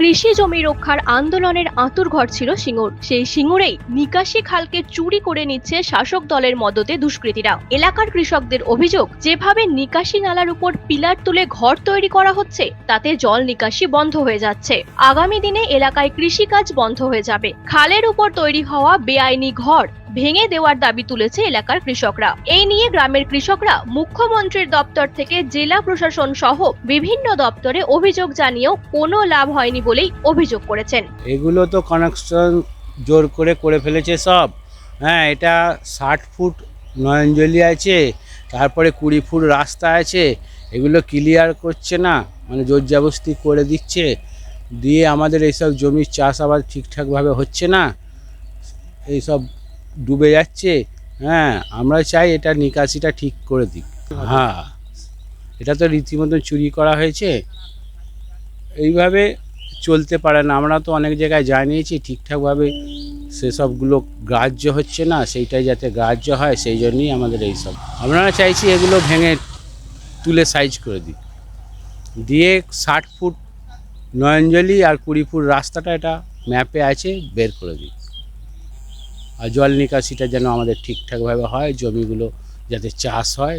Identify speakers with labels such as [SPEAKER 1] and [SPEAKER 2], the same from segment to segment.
[SPEAKER 1] কৃষি জমি রক্ষার আন্দোলনের আঁতুরঘর ছিল সিঙ্গুর। সেই সিঙ্গুরেই নিকাশি খালকে চুরি করে নিচ্ছে শাসক দলের মদতে দুষ্কৃতীরা। এলাকার কৃষকদের অভিযোগ, যেভাবে নিকাশি নালার উপর পিলার তুলে ঘর তৈরি করা হচ্ছে, তাতে জল নিকাশি বন্ধ হয়ে যাচ্ছে। আগামী দিনে এলাকায় কৃষিকাজ বন্ধ হয়ে যাবে। খালের উপর তৈরি হওয়া বেআইনি ঘর ভেঙে দেওয়ার দাবি তুলেছে এলাকার কৃষকরা। এই নিয়ে গ্রামের কৃষকরা মুখ্যমন্ত্রীর দপ্তর থেকে জেলা প্রশাসন সহ বিভিন্ন দপ্তরে অভিযোগ জানিয়েও কোনো লাভ হয়নি বলেই অভিযোগ করেছেন।
[SPEAKER 2] এগুলো তো কানেকশন জোর করে করে ফেলেছে সব। হ্যাঁ এটা ষাট ফুট নয়নজলি আছে, তারপরে কুড়ি ফুট রাস্তা আছে, এগুলো ক্লিয়ার করছে না মানে জোর জবস্তি করে দিচ্ছে। দিয়ে আমাদের এইসব জমির চাষ আবার ঠিকঠাকভাবে হচ্ছে না। এইসব ডুবে যাচ্ছে হ্যাঁ আমরা চাই এটা নিকাশিটা ঠিক করে দিক। হ্যাঁ এটা তো রীতিমতন চুরি করা হয়েছে। এইভাবে চলতে পারে না। আমরা তো অনেক জায়গায় জানিয়েছি, ঠিকঠাকভাবে সেসবগুলো গ্রাহ্য হচ্ছে না, সেইটাই যাতে গ্রাহ্য হয়, সেই জন্যই আমাদের এইসব। আমরা চাইছি এগুলো ভেঙে তুলে সাইজ করে দিই দিয়ে ষাট ফুট নয়ঞ্জলি আর কুড়ি ফুট রাস্তাটা এটা ম্যাপে আছে, বের করে দিই আর জল নিকাশিটা যেন আমাদের ঠিকঠাকভাবে হয় জমিগুলো যাতে চাষ হয়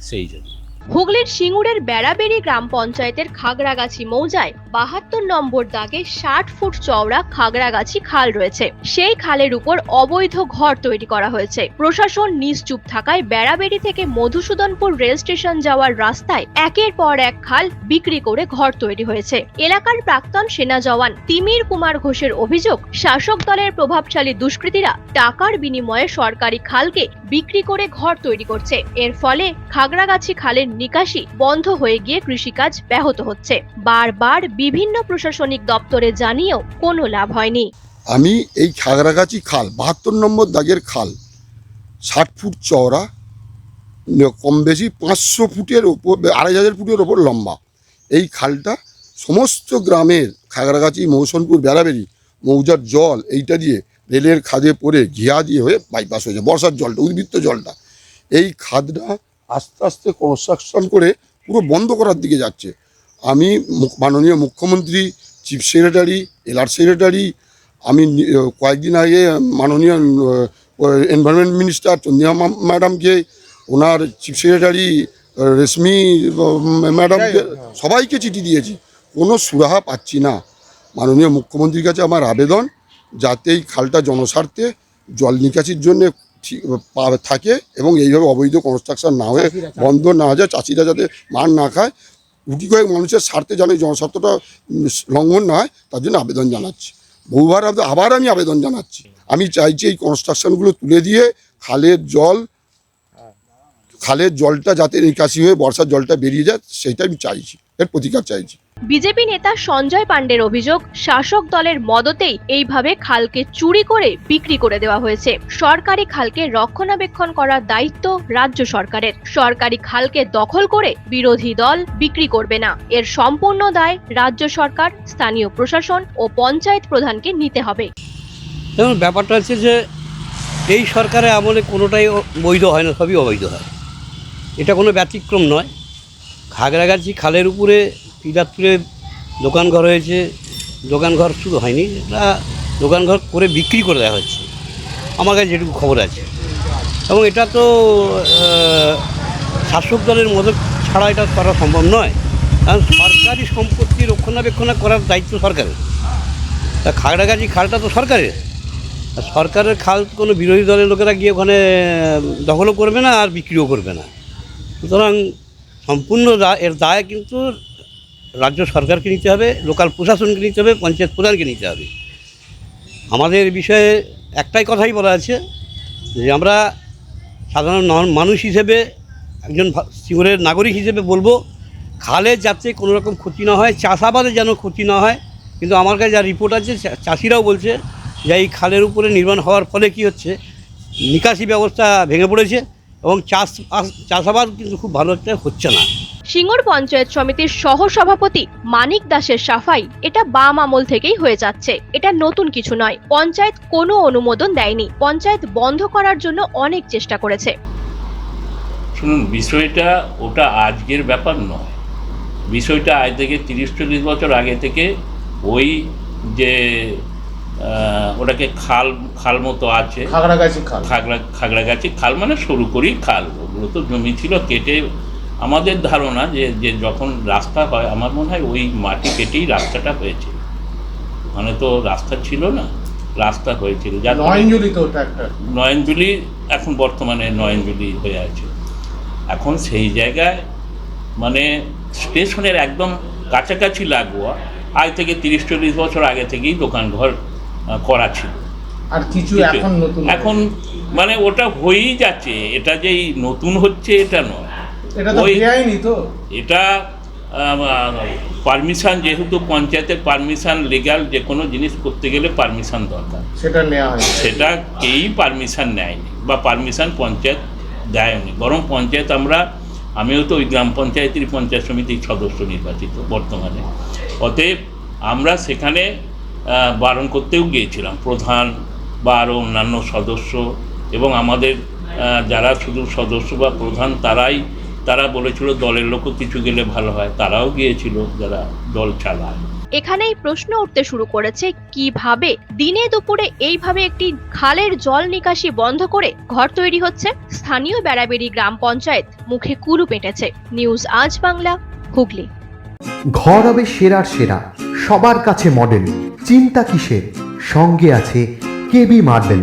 [SPEAKER 2] সেই জন্য।
[SPEAKER 1] হুগলির সিঙ্গুরের বেড়াবেড়ি গ্রাম পঞ্চায়েতের খাগড়াগাছি মৌজায় বাহাত্তর নম্বর দাগে ষাট ফুট চওড়া খাগড়াগাছি খাল রয়েছে। সেই খালের উপর অবৈধ ঘর তৈরি করা হয়েছে। প্রশাসন নিশ্চুপ থাকায় বেড়াবেড়ি থেকে মধুসূদনপুর রেল স্টেশন যাওয়ার রাস্তায় একের পর এক খাল বিক্রি করে ঘর তৈরি হয়েছে। এলাকার প্রাক্তন সেনা জওয়ান তিমির কুমার ঘোষের অভিযোগ, শাসক দলের প্রভাবশালী দুষ্কৃতীরা টাকার বিনিময়ে সরকারি খালকে বিক্রি করে ঘর তৈরি করছে। এর ফলে খাগড়াগাছি খালের নিকাশি বন্ধ হয়ে গিয়ে কৃষিকাজ ব্যাহত হচ্ছে। বারবার বিভিন্ন প্রশাসনিক দপ্তরে জানিয়েও কোনো লাভ হয়নি।
[SPEAKER 3] আমি এই খাগড়াগাছি খাল, বাহাত্তর নম্বর দাগের খাল, ষাট ফুট চওড়া কম বেশি পাঁচশো ফুটের ওপর, আড়াই হাজার ফুটের ওপর লম্বা। এই খালটা সমস্ত গ্রামের খাগড়াগাছি মৌসুমপুর বেড়াবেড়ি, মৌজার জল এইটা দিয়ে রেলের খাদে পড়ে ঘিয়া দিয়ে হয়ে বাইপাস হয়েছে। বর্ষার জলটা, উদ্বৃত্ত জলটা। এই খাদটা আস্তে আস্তে কনস্ট্রাকশন করে পুরো বন্ধ করার দিকে যাচ্ছে। আমি মাননীয় মুখ্যমন্ত্রী চিফ সেক্রেটারি এলআর সেক্রেটারি আমি কয়েকদিন আগে মাননীয় এনভায়রনমেন্ট মিনিস্টার চন্দ্রিমা ম্যাডামকে ওনার চিফ সেক্রেটারি রেশমি ম্যাডামকে সবাইকে চিঠি দিয়েছি। কোনো সুরাহা পাচ্ছি না। মাননীয় মুখ্যমন্ত্রীর কাছে আমার আবেদন যাতে এই খালটা জনস্বার্থে জল নিকাশির জন্য থাকে এবং এইভাবে অবৈধ কনস্ট্রাকশন না হয়ে বন্ধ না হয়ে যায়। চাষিরা যাতে মার না খায় গুটি কয়েক মানুষের স্বার্থে যেন জনস্বার্থটা লঙ্ঘন না হয় তার জন্য আবেদন জানাচ্ছি। বহুবার আবার আমি আবেদন জানাচ্ছি। আমি চাইছি এই কনস্ট্রাকশনগুলো তুলে দিয়ে খালের জল খালের জলটা যাতে নিকাশি হয়ে বর্ষার জলটা বেরিয়ে যায় সেইটা আমি চাইছি। এর প্রতিকার চাইছি।
[SPEAKER 1] বিজেপি নেতা সঞ্জয় পাণ্ডের অভিযোগ, শাসক দলের মদতেই এইভাবে খালকে চুরি করে বিক্রি করে দেওয়া হয়েছে। সরকারি খালকে রক্ষণাবেক্ষণ করার দায়িত্ব রাজ্য সরকারের। সরকারি খালকে দখল করে বিরোধী দল বিক্রি করবে না। এর সম্পূর্ণ দায় রাজ্য সরকার, স্থানীয় প্রশাসন ও পঞ্চায়েত প্রধানকে নিতে হবে।
[SPEAKER 4] যেমন ব্যাপারটা হচ্ছে যে এই সরকারের আমলে কোনোটাই বৈধ হয় না, সবই অবৈধ হয়। এটা কোনো ব্যতিক্রম নয়। খাগড়াগাছি খালের উপরে তুলে দোকানঘর হয়েছে দোকানঘর শুধু হয়নি, এটা দোকানঘর করে বিক্রি করে দেওয়া হচ্ছে। আমার কাছে যেটুকু খবর আছে। এবং এটা তো শাসক দলের মদত ছাড়া এটা করা সম্ভব নয়। কারণ সরকারি সম্পত্তি রক্ষণাবেক্ষণ করার দায়িত্ব সরকারের। তা খাগড়াগাছি খালটা তো সরকারের। সরকারের খাল কোনো বিরোধী দলের লোকেরা গিয়ে ওখানে দখলও করবে না আর বিক্রিও করবে না। সুতরাং সম্পূর্ণ এর দায় কিন্তু রাজ্য সরকারকে নিতে হবে, লোকাল প্রশাসনকে নিতে হবে, পঞ্চায়েত প্রধানকে নিতে হবে। আমাদের বিষয়ে একটাই কথাই বলা আছে যে আমরা সাধারণ মানুষ হিসেবে, একজন সিঙ্গুরের নাগরিক হিসেবে বলব, খালে যাতে কোনো রকম ক্ষতি না হয়, চাষাবাদে যেন ক্ষতি না হয়। কিন্তু আমার কাছে যা রিপোর্ট আছে চাষিরাও বলছে যে এই খালের উপরে নির্মাণ হওয়ার ফলে কি হচ্ছে, নিকাশি ব্যবস্থা ভেঙে পড়েছে এবং চাষ চাষাবাদ কিন্তু খুব ভালো একটা হচ্ছে না।
[SPEAKER 1] সিঙ্গুর পঞ্চায়েত সমিতির সহ সভাপতি মানিক দাসের সাফাই। এটা বাম আমল থেকেই হয়ে যাচ্ছে। এটা নতুন কিছু নয়। পঞ্চায়েত কোনো অনুমোদন দেয়নি। পঞ্চায়েত বন্ধ করার জন্য অনেক চেষ্টা করেছে।
[SPEAKER 5] শুনুন বিষয়টা ওটা আজকের ব্যাপার নয়। বিষয়টা আজ থেকে তিরিশ চল্লিশ বছর আগে থেকে ওই যে ওটাকে খাল খাল মতো আছে।
[SPEAKER 2] খাগড়াগাছি খাল।
[SPEAKER 5] খাগড়া খাগড়াগাছি খাল মানে সরু করি খাল। ওগুলো তো জমি ছিল কেটে আমাদের ধারণা যে যে যখন রাস্তা হয় আমার মনে হয় ওই মাটি কেটেই রাস্তাটা হয়েছে। মানে তো রাস্তা ছিল না রাস্তা হয়েছিল। যার ফলে-
[SPEAKER 2] নয়নজুলি তো একটা।
[SPEAKER 5] নয়নজুলি এখন বর্তমানে নয়নজুলি হয়ে আছে। এখন সেই জায়গায় মানে স্টেশনের একদম কাছাকাছি লাগোয়া আজ থেকে তিরিশ চল্লিশ বছর আগে থেকেই দোকানঘর আহ, করা ছিল।
[SPEAKER 2] আর কিছু
[SPEAKER 5] এখন এখন মানে ওটা হয়েই যাচ্ছে। এটা যেই নতুন হচ্ছে এটা নয়।
[SPEAKER 2] এটা
[SPEAKER 5] তো
[SPEAKER 2] বেআইনি তো।
[SPEAKER 5] এটা পারমিশন যেহেতু পঞ্চায়েতের পারমিশন লিগ্যাল যে কোনো জিনিস করতে গেলে পারমিশন দরকার।
[SPEAKER 2] সেটা নেওয়া হয়
[SPEAKER 5] সেটা কেই পারমিশন নেয়নি বা পারমিশন পঞ্চায়েত দেয়নি। বরং পঞ্চায়েত আমরা আমিও তো ওই গ্রাম পঞ্চায়েতের পঞ্চায়েত সমিতির সদস্য নির্বাচিত বর্তমানে। অতএব আমরা সেখানে বারণ করতেও গিয়েছিলাম। প্রধান বা আরও অন্যান্য সদস্য এবং আমাদের যারা শুধু সদস্য বা প্রধান তারাই তারা বলেছিল দলের লোকও কিছু গেলে ভালো হয়। তারাও গিয়েছিল যারা দল চালায়।
[SPEAKER 1] এখানেই প্রশ্ন উঠতে শুরু করেছে কীভাবে দিনে দুপুরে এইভাবে একটি খালের জল নিকাশি বন্ধ করে ঘর তৈরি হচ্ছে? স্থানীয় বেড়াবেড়ি গ্রাম পঞ্চায়েত মুখে কুলু পেটেছে। নিউজ আজ বাংলা হুগলি।
[SPEAKER 6] ঘর হবে সেরার সেরা সবার কাছে মডেল চিন্তা কিসের? সঙ্গে আছে KB marble